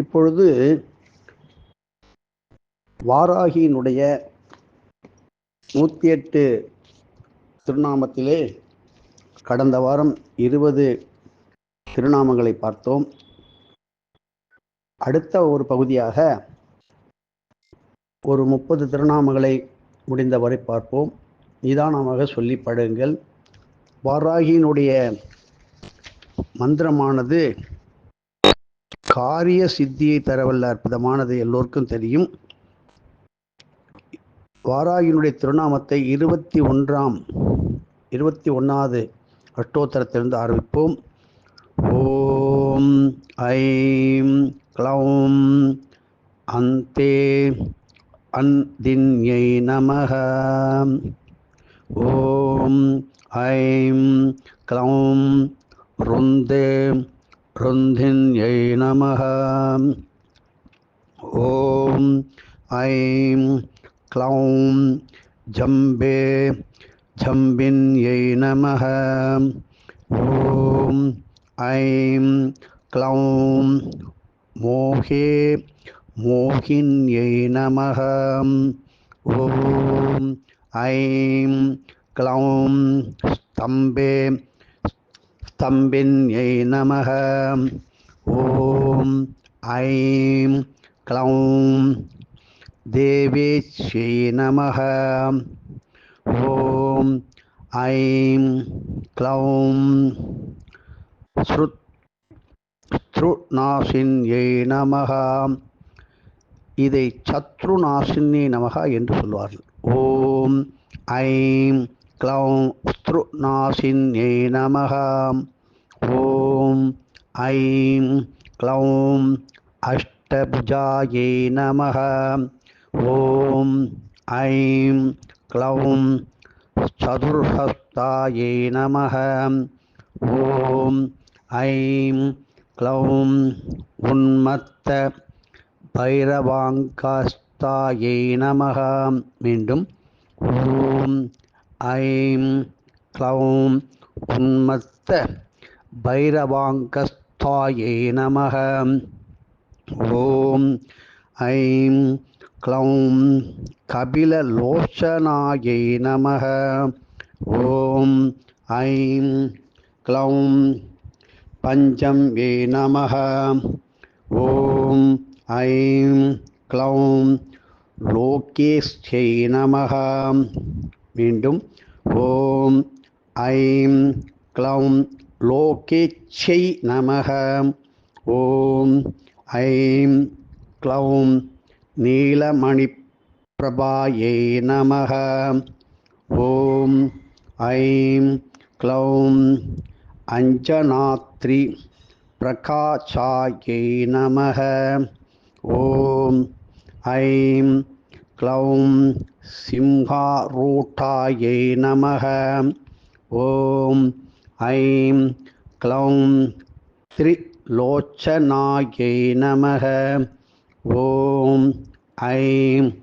இப்பொழுது வாராகியினுடைய நூற்றி எட்டு திருநாமத்திலே கடந்த வாரம் இருபது திருநாமங்களை பார்த்தோம். அடுத்த ஒரு பகுதியாக ஒரு முப்பது திருநாமங்களை முடிந்தவரை பார்ப்போம். நிதானமாக சொல்லி படுங்கள். வாராகியினுடைய மந்திரமானது காரிய சித்தியை தரவல்ல அற்புதமானது எல்லோருக்கும் தெரியும். வாராயினுடைய திருநாமத்தை இருபத்தி ஒன்றாம் இருபத்தி ஒன்றாவது அஷ்டோத்தரத்திலிருந்து ஆரம்பிப்போம். ஓம் ஐம் க்ளௌம் அந்தே அந்தின்யை நமக. ஓம் ஐம் க்ளௌம் ருந்தே ருந்தின்யை நமக ஓம் ஐம் க்ளௌம் ஜம்பே ஜம்பின்யை நமக ஓம் ஐம் க்ளௌம் மோகே மோகின்யை நமக ஓம் ஐம் க்ளௌம் ஸ்தம்பே ஸ்தம்பின்யை நமக. ஓம் ஐம் க்ளௌம் தேவேச்யை நமக. ஓம் ஐம் க்ளௌம் ஸ்ருத் ஸ்ருநாசின்யை நமக. இதை சத்ருநாசினி நமக என்று சொல்வார்கள். ஓம் ஐம் க்ளௌம் ஸ்ருநாசின்யை நமக ஓம் ஐம் க்ளௌம் அஷ்டபுஜாயை நமக ஓம் ஐம் க்ளௌம் சதுர்ஹஸ்தாயை நமக ஓம் ஐம் க்ளௌம் உன்மத்த பைரவாங்காஸ்தாயை நமக மீண்டும் ஓம் ஐம் க்ளௌம் உன்மத்த பைரவாங்கஸ்தாயை நமக. ஓம் ஐம் க்ளௌம் கபிலலோச்சனாயை நமக. ஓம் ஐம் க்ளௌம் பஞ்சம் ஏ நமக. ஓம் ஐம் க்ளௌம் லோகேஷ்யை நமக. மீண்டும் ஓம் ஐம் க்ளௌம் லோகேச்சை நமக. ஓம் ஐம் க்ளௌம் நீலமணி பிரபாயை நமக. ஓம் ஐம் க்ளௌம் அஞ்சனாத்ரி பிரகாசாயை நமக. ஓம் ஐம் க்ளௌம் சிம்ஹாரூட்டாயை நமக. ஓம் ஐம் க்ளௌம் திரிலோச்சனாயை நமக. ஓம் ஐம்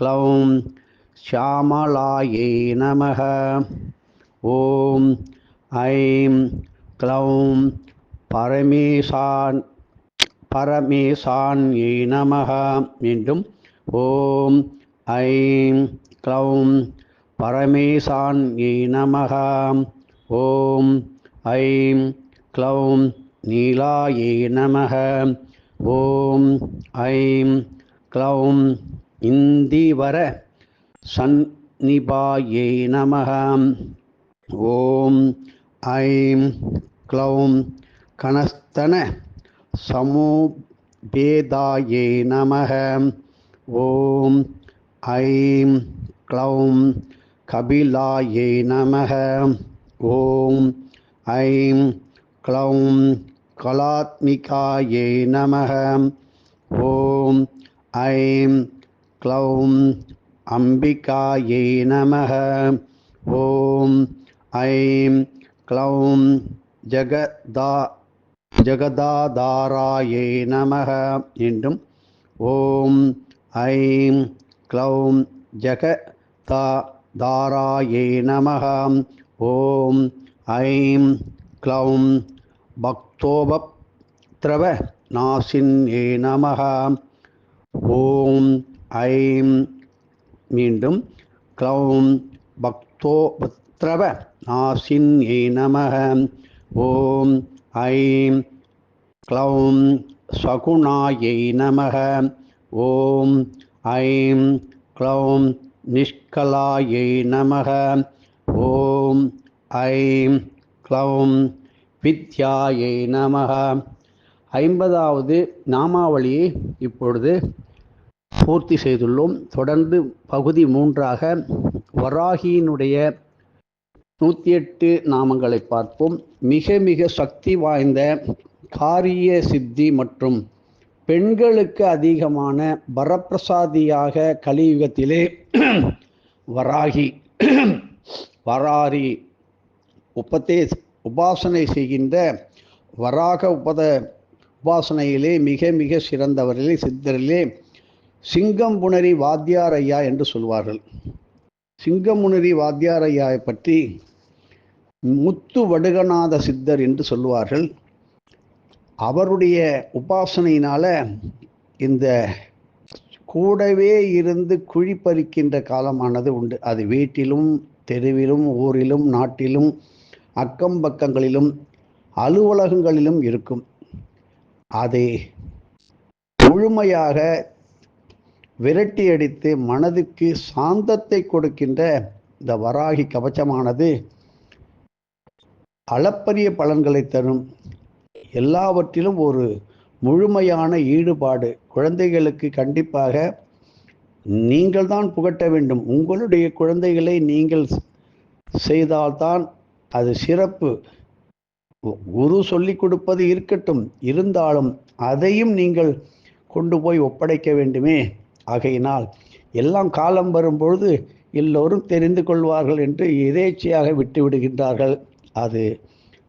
க்ளௌம் ஷியாமலாயை நமக. ஓம் ஐம் க்ளௌம் பரமேசான் பரமேசான்யை நமக. மீண்டும் ஓம் ஐம் க்ளௌம் பரமேசான்யை நமக ஓம் ஐம் க்ளௌம் நீலாயை நமக ஓம் ஐம் க்ளௌம் இந்திவர சந்நிபாயை நமக ஓம் ஐம் க்ளௌம் கனஸ்தன சமூபேதாயை நமக ஓம் ஐம் க்ளௌம் கபிலாயை நமக. ஓம் ஐம் க்ளௌம் கலாத்மிகாயை நமக. ஓம் ஐம் க்ளௌம் அம்பிகாயை நமக. ஓம் ஐம் க்ளௌம் ஜகதா ஜகதாதாராயை நமக. என்றும் ஓம் ஐம் க்ளௌம் ஜக தா தாராயை நமக ஓம் ஐம் க்ளௌம் பக்தோபத்ரவ நாசின்யே நமக ஓம் ஐம் மீண்டும் க்ளௌம் பக்தோபத்ரவ நாசின்யே நமக ஓம் ஐம் க்ளௌம் சகுணாயை நமக ஓம் ஐம் க்ளௌம் நிஷ்கலாயை நமக. ஓம் ஐம் க்ளௌம் வித்யாயை நமக. ஐம்பதாவது நாமாவளியை இப்பொழுது பூர்த்தி செய்துள்ளோம். தொடர்ந்து பகுதி மூன்றாக வராகியினுடைய நூற்றி எட்டு நாமங்களை பார்ப்போம். மிக மிக சக்தி வாய்ந்த காரிய சித்தி மற்றும் பெண்களுக்கு அதிகமான வரப்பிரசாதியாக கலியுகத்திலே வராகி வராரி உபதே உபாசனை செய்கின்ற வராக உபத உபாசனையிலே மிக மிக சிறந்தவர்களே சித்தரிலே சிங்கம்புணரி வாத்தியார் ஐயா என்று சொல்வார்கள். சிங்கமுனரி வாத்தியார் ஐயாவை பற்றி முத்து வடுகநாத சித்தர் என்று சொல்வார்கள் அவருடைய உபாசனையினால் இந்த கூடவே இருந்து குழி பறிக்கின்ற காலமானது உண்டு. அது வீட்டிலும் தெருவிலும் ஊரிலும் நாட்டிலும் அக்கம் பக்கங்களிலும் அலுவலகங்களிலும் இருக்கும். அதை முழுமையாக விரட்டி அடித்து மனதுக்கு சாந்தத்தை கொடுக்கின்ற இந்த வராகி கவச்சமானது அளப்பரிய பலன்களை தரும். எல்லாவற்றிலும் ஒரு முழுமையான ஈடுபாடு. குழந்தைகளுக்கு கண்டிப்பாக நீங்கள் தான் புகட்ட வேண்டும். உங்களுடைய குழந்தைகளை நீங்கள் செய்தால்தான் அது சிறப்பு. குரு சொல்லி கொடுப்பது இருக்கட்டும். இருந்தாலும் அதையும் நீங்கள் கொண்டு போய் ஒப்படைக்க வேண்டுமே. ஆகையினால் எல்லாம் காலம் வரும்பொழுது எல்லோரும் தெரிந்து கொள்வார்கள் என்று எதேச்சையாக விட்டு விடுகின்றார்கள். அது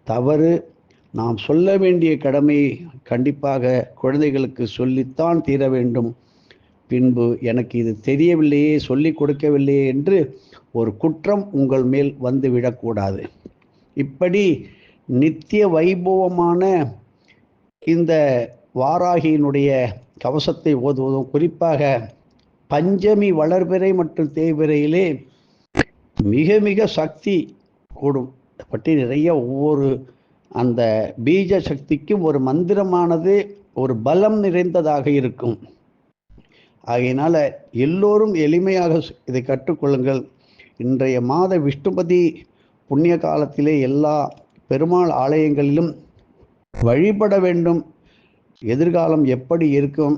தவறு. நாம் சொல்ல வேண்டிய கடமையை கண்டிப்பாக குழந்தைகளுக்கு சொல்லித்தான் தீர வேண்டும். பின்பு எனக்கு இது தெரியவில்லையே சொல்லிக் கொடுக்கவில்லையே என்று ஒரு குற்றம் உங்கள் மேல் வந்து விடக்கூடாது இப்படி நித்திய வைபவமான இந்த வாராகியினுடைய கவசத்தை ஓதுவதும் குறிப்பாக பஞ்சமி வளர்பிறை மற்றும் தேய்பிறையிலே மிக மிக சக்தி கூடும். பற்றி நிறைய ஒவ்வொரு அந்த பீஜ சக்திக்கும் ஒரு மந்திரமானது ஒரு பலம் நிறைந்ததாக இருக்கும். ஆகையினால எல்லோரும் எளிமையாக இதை கற்றுக்கொள்ளுங்கள். இன்றைய மாத விஷ்ணுபதி புண்ணிய காலத்திலே எல்லா பெருமாள் ஆலயங்களிலும் வழிபட வேண்டும். எதிர்காலம் எப்படி இருக்கும்?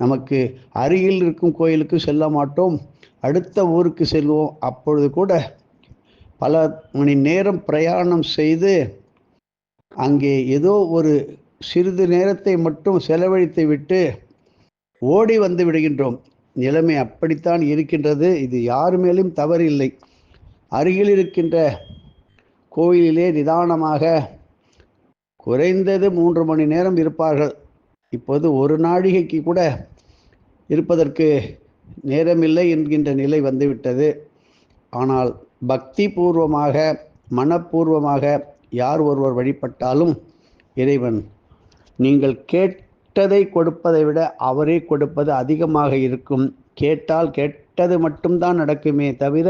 நமக்கு அருகில் இருக்கும் கோயிலுக்கு செல்ல மாட்டோம். அடுத்த ஊருக்கு செல்வோம். அப்பொழுது கூட பல மணி நேரம் பிரயாணம் செய்து அங்கே ஏதோ ஒரு சிறிது நேரத்தை மட்டும் செலவழித்து விட்டு ஓடி வந்து விடுகின்றோம். நிலைமை அப்படித்தான் இருக்கின்றது. இது யார் மேலும் தவறில்லை. அருகில் இருக்கின்ற கோயிலிலே நிதானமாக குறைந்தது மூன்று மணி நேரம் இருப்பார்கள். இப்போது ஒரு நாழிகைக்கு கூட இருப்பதற்கு நேரமில்லை என்கின்ற நிலை வந்துவிட்டது. ஆனால் பக்தி பூர்வமாக மனப்பூர்வமாக யார் ஒருவர் வழிபட்டாலும் இறைவன் நீங்கள் கேட்டதை கொடுப்பதை விட அவரே கொடுப்பது அதிகமாக இருக்கும். கேட்டால் கேட்டது மட்டும்தான் நடக்குமே தவிர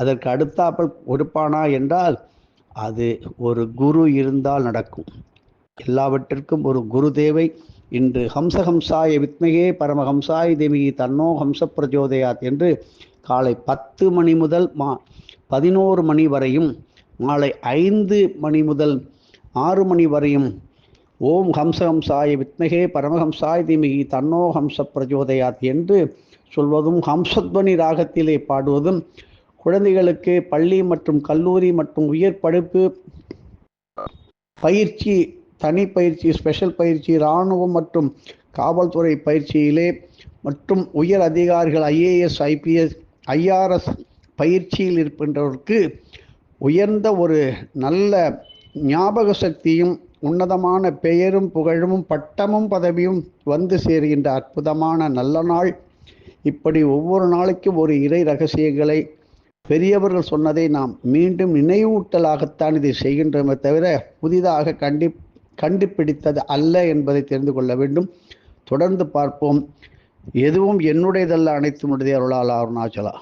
அதற்கு அடுத்தாப்பல் கொடுப்பானா என்றால் அது ஒரு குரு இருந்தால் நடக்கும். எல்லாவற்றிற்கும் ஒரு குரு தேவை. இன்று ஹம்சஹம்சாய வித்மகே பரமஹம்சாய தேவி தன்னோ ஹம்ச பிரஜோதயாத் என்று காலை பத்து மணி முதல் மா பதினோரு மணி வரையும் மாலை ஐந்து மணி முதல் ஆறு மணி வரையும் ஓம் ஹம்சஹம்சாய வித்மகே பரமஹம்சாய தீமிகி தன்னோ ஹம்ச பிரஜோதயாத் என்று சொல்வதும் ஹம்சத்வனி ராகத்திலே பாடுவதும் குழந்தைகளுக்கு பள்ளி மற்றும் கல்லூரி மற்றும் உயர் படிப்பு பயிற்சி தனி பயிற்சி ஸ்பெஷல் பயிற்சி இராணுவம் மற்றும் காவல்துறை பயிற்சியிலே மற்றும் உயர் அதிகாரிகள் ஐஏஎஸ் ஐபிஎஸ் ஐஆர்எஸ் பயிற்சியில் இருக்கின்றவருக்கு உயர்ந்த ஒரு நல்ல ஞாபக சக்தியும் உன்னதமான பெயரும் புகழும் பட்டமும் பதவியும் வந்து சேர்கின்ற அற்புதமான நல்ல நாள். இப்படி ஒவ்வொரு நாளைக்கும் ஒரு இறை ரகசியங்களை பெரியவர்கள் சொன்னதை நாம் மீண்டும் நினைவூட்டலாகத்தான் இதை செய்கின்றோமே தவிர புதிதாக கண்டி கண்டுபிடித்தது அல்ல என்பதை தெரிந்து கொள்ள வேண்டும். தொடர்ந்து பார்ப்போம். எதுவும் என்னுடையதல்ல அனைத்து முடிதே அருளால் அருணாச்சலா